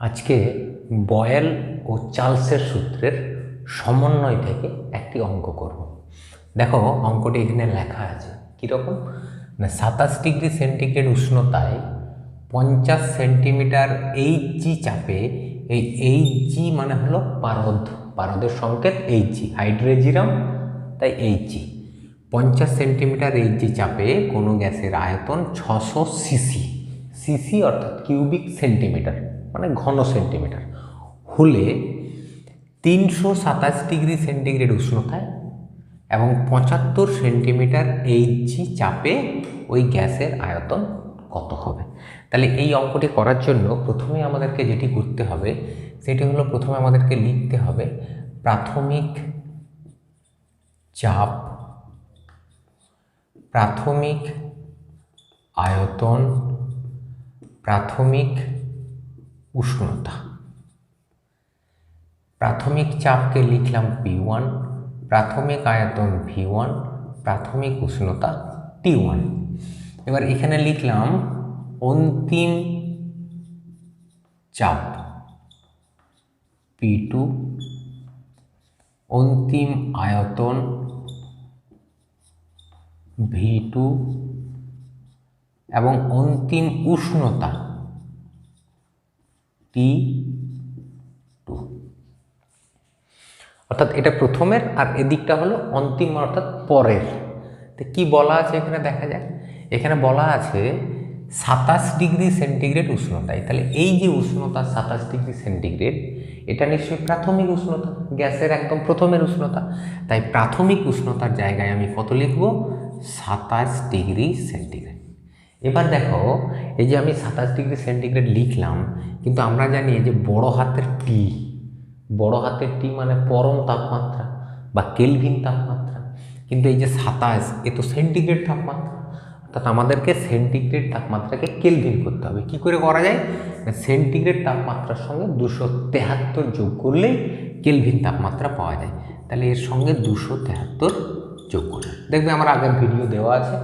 আজকে বয়েল ও চার্লসের সূত্রের সমন্বয় থেকে একটি অঙ্ক করব। দেখো, অঙ্কটি এখানে লেখা আছে। কীরকম? না, সাতাশ ডিগ্রি সেন্টিগ্রেড উষ্ণতায় পঞ্চাশ সেন্টিমিটার এইচ জি চাপে, এই এইচ জি মানে হলো পারদ। পারদের সংকেত এইচ জি হাইড্রোজিরাম, তাই এইচ জি পঞ্চাশ সেন্টিমিটার এইচ জি চাপে কোনো গ্যাসের আয়তন ছশো সিসি। সিসি অর্থাৎ কিউবিক সেন্টিমিটার। মানে ঘন সেন্টিমিটার হলে তিনশো সাতাশ ডিগ্রি সেন্টিগ্রেড উষ্ণতায় এবং পঁচাত্তর সেন্টিমিটার এইচজি চাপে ওই গ্যাসের আয়তন কত হবে? তাহলে এই অঙ্কটি করার জন্য প্রথমে আমাদেরকে যেটি করতে হবে, সেটি হলো প্রথমে আমাদেরকে লিখতে হবে প্রাথমিক চাপ, প্রাথমিক আয়তন, প্রাথমিক উষ্ণতা। প্রাথমিক চাপকে লিখলাম পি ওয়ান প্রাথমিক আয়তন ভি ওয়ান প্রাথমিক উষ্ণতা টি ওয়ান এবার এখানে লিখলাম অন্তিম চাপ পি টু অন্তিম আয়তন ভি টু এবং অন্তিম উষ্ণতা টি টু অর্থাৎ এটা প্রথমের আর এদিকটা হলো অন্তিম, অর্থাৎ পরের। তো কী বলা আছে এখানে দেখা যায় এখানে বলা আছে সাতাশ ডিগ্রি সেন্টিগ্রেড উষ্ণতায় তাহলে এই যে উষ্ণতা, সাতাশ ডিগ্রি সেন্টিগ্রেড, এটা নিশ্চয়ই প্রাথমিক উষ্ণতা, গ্যাসের একদম প্রথমের উষ্ণতা। তাই প্রাথমিক উষ্ণতার জায়গায় আমি কত লিখব? সাতাশ ডিগ্রি সেন্টিগ্রেড। এবার দেখো, এই যে আমি সাতাশ ডিগ্রি সেন্টিগ্রেড লিখলাম, কিন্তু আমরা জানি যে বড় হাতের টি বড় হাতের টি মানে পরম তাপমাত্রা বা কেলভিন তাপমাত্রা। কিন্তু এই যে সাতাশ, এ তো সেন্টিগ্রেড তাপমাত্রা। অর্থাৎ আমাদেরকে সেন্টিগ্রেড তাপমাত্রাকে কেলভিন করতে হবে। কি করে করা যায়? সেন্টিগ্রেড তাপমাত্রার সঙ্গে দুশো তেহাত্তর যোগ করলেই কেলভিন তাপমাত্রা পাওয়া যায়। তাহলে এর সঙ্গে দুশো তেহাত্তর যোগ করলে দেখবে আমার আগের ভিডিও দেওয়া আছে।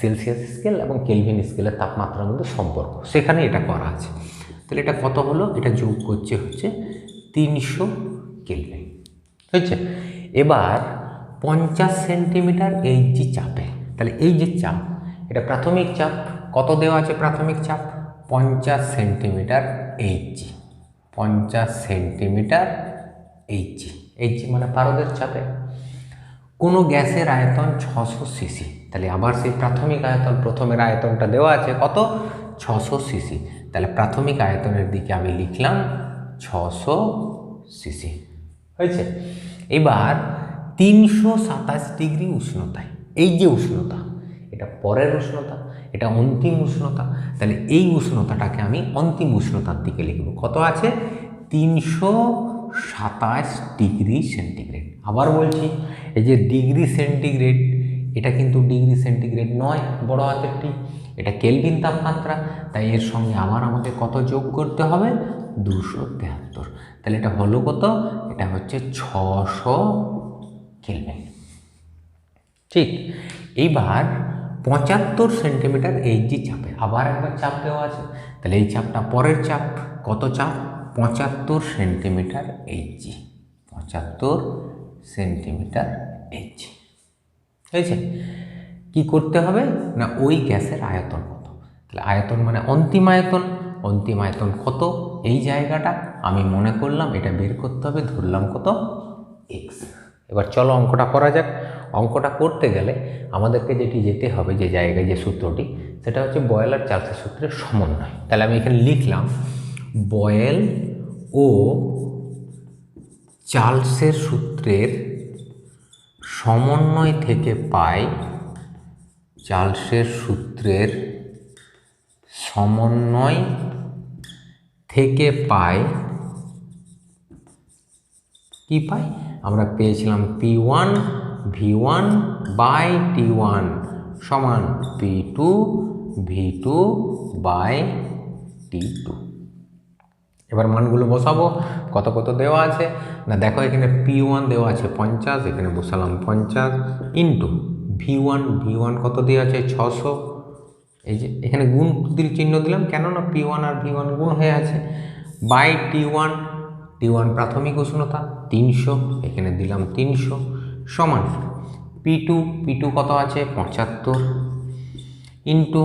সেলসিয়াস স্কেল এবং কেলভিন স্কেলের তাপমাত্রার মধ্যে সম্পর্ক। সেখানে এটা করা আছে। তাহলে এটা কত হলো? এটা যোগ করছে হচ্ছে তিনশো কেলভিন হয়েছে? এবার পঞ্চাশ সেন্টিমিটার এই যে চাপে, তাহলে এই যে চাপ, এটা প্রাথমিক চাপ, কত দেওয়া আছে প্রাথমিক চাপ? পঞ্চাশ সেন্টিমিটার এইচজি পঞ্চাশ সেন্টিমিটার এইচজি এইচজি মানে পারদের চাপে। কোনো গ্যাসের আয়তন ছশো সিসি। তাহলে আবার সেই প্রাথমিক আয়তন, প্রথমের আয়তনটা দেওয়া আছে কত? ছশো সিসি। তাহলে প্রাথমিক আয়তনের দিকে আমি লিখলাম ছশো সিসি। হয়েছে? এবার তিনশো সাতাশ ডিগ্রি উষ্ণতায় এই যে উষ্ণতা, এটা পরের উষ্ণতা, এটা অন্তিম উষ্ণতা, তাহলে এই উষ্ণতাটাকে আমি অন্তিম উষ্ণতার দিকে লিখব। কত আছে? তিনশো সাতাশ ডিগ্রি সেন্টিগ্রেড। আবার বলছি, এই যে ডিগ্রি সেন্টিগ্রেড এটা কিন্তু ডিগ্রি সেন্টিগ্রেড নয়, বড় হাতেরটি এটা কেলভিন তাপমাত্রা, তাই এর সঙ্গে আবার আমাকে কত যোগ করতে হবে? দুশো তেহাত্তর। তাহলে এটা হলো কত? এটা হচ্ছে ছশো কেলভিন। ঠিক, এইবার পঁচাত্তর সেন্টিমিটার এইচজি চাপে, আবার একবার চাপ দেওয়া আছে। তাহলে এই চাপটা পরের চাপ, কত চাপ? পঁচাত্তর সেন্টিমিটার এইচজি পঁচাত্তর সেন্টিমিটার এইচজি হয়েছে? কি করতে হবে? না, ওই গ্যাসের আয়তন কত? তাহলে আয়তন মানে অন্তিম আয়তন। অন্তিম আয়তন কত? এই জায়গাটা আমি মনে করলাম এটা বের করতে হবে, ধরলাম কত? এক্স এবার চলো অঙ্কটা করা যাক। অঙ্কটা করতে গেলে আমাদেরকে যেটি যেতে হবে, যে জায়গায় যে সূত্রটি, সেটা হচ্ছে বয়েল আর চার্লসের সূত্রের সমন্বয়। তাহলে আমি এখানে লিখলাম, বয়েল ও চার্লসের সূত্রের সমন্বয় থেকে পাই চার্লসের সূত্রের সমন্বয় থেকে পাই কি পাই? আমরা পেয়েছিলাম P one, V one by T one সমান P two, V two by T two. এবার মানগুলো বসাবো, কত কত দেওয়া আছে? না, দেখো এখানে পি ওয়ান দেওয়া আছে পঞ্চাশ, এখানে বসালাম পঞ্চাশ into V one V one কত দেওয়া আছে? ছশো। এই যে এখানে গুণ চিহ্ন দিলাম, কেন না পি ওয়ান আর ভি ওয়ান গুণ হয়ে আছে? By T one T one প্রাথমিক উষ্ণতা তিনশো, এখানে দিলাম তিনশো, সমান পি টু পি টু কত আছে? পঁচাত্তর। Into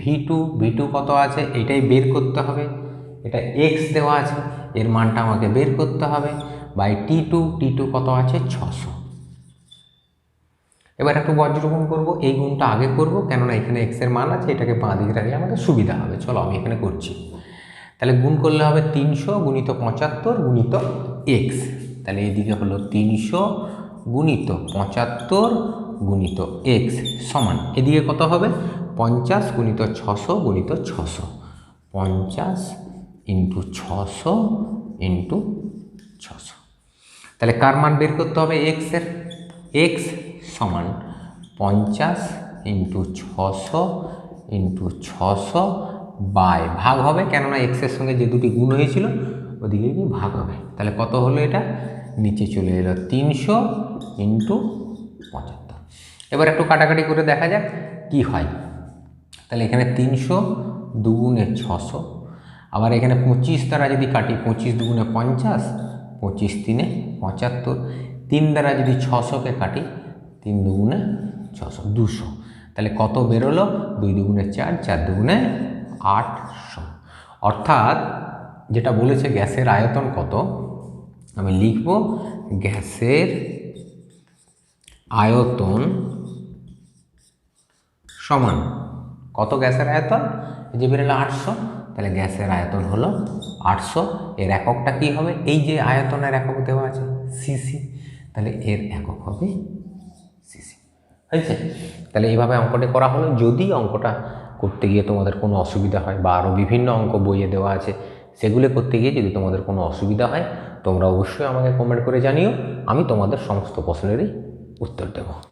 V two V two কত আছে? এটাই বের করতে হবে। এটা এক্স দেওয়া আছে, এর মানটা আমাকে বের করতে হবে by T two T two কত আছে? ছশো। এবার একটু বজ্রগুণ করব, এই গুণটা আগে করব, কেননা এখানে এক্সের মান আছে, এটাকে বাঁ দিকে রাখলে আমাদের সুবিধা হবে। চলো আমি এখানে করছি। তাহলে গুণ করলে হবে তিনশো গুণিত পঁচাত্তর গুণিত এক্স তাহলে এইদিকে হলো তিনশো গুণিত পঁচাত্তর গুণিত এক্স সমান। এদিকে কত হবে? পঞ্চাশ গুণিত ছশো গুণিত ছশো। পঞ্চাশ ইন্টু ছশো ইন্টু ছশো। তাহলে কার মান বের করতে হবে? এক্সের এক্স সমান পঞ্চাশ ইন্টু ছশো ইন্টু ছশো বাই ভাগ হবে, কেননা এক্সের সঙ্গে যে দুটি গুণ হয়েছিল, ওদিকে কি ভাগ হবে। তাহলে কত হলো এটা? নিচে চলে এলো তিনশো ইন্টু পঁচাত্তর। এবার একটু কাটাকাটি করে দেখা যাক কি হয়। তাহলে এখানে তিনশো দুগুণে ছশো আবার এখানে পঁচিশ দ্বারা যদি কাটি, পঁচিশ দুগুণে পঞ্চাশ, পঁচিশ তিনে পঁচাত্তর, তিন দ্বারা যদি ছশোকে কাটি, তিন দুগুণে ছশো, দুশো। তাহলে কত বেরোলো? দুই দুগুণে চার চার দুগুণে আটশো। অর্থাৎ যেটা বলেছে গ্যাসের আয়তন কত? আমি লিখব গ্যাসের আয়তন সমান। কত গ্যাসের আয়তন? যে বেরোলো আটশো। তাহলে গ্যাসের আয়তন হলো আটশো। এর এককটা কি হবে? এই যে আয়তনের একক দেওয়া আছে সিসি তাহলে এর একক হবে সিসি হয়েছে? তাহলে এইভাবে অঙ্কটা করা হলো। যদি অঙ্কটা করতে গিয়ে তোমাদের কোনো অসুবিধা হয় বা আরও বিভিন্ন অঙ্ক বইয়ে দেওয়া আছে, সেগুলো করতে গিয়ে যদি তোমাদের কোনো অসুবিধা হয়, তোমরা অবশ্যই আমাকে কমেন্ট করে জানিও। আমি তোমাদের সমস্ত প্রশ্নেরই উত্তর দেবো।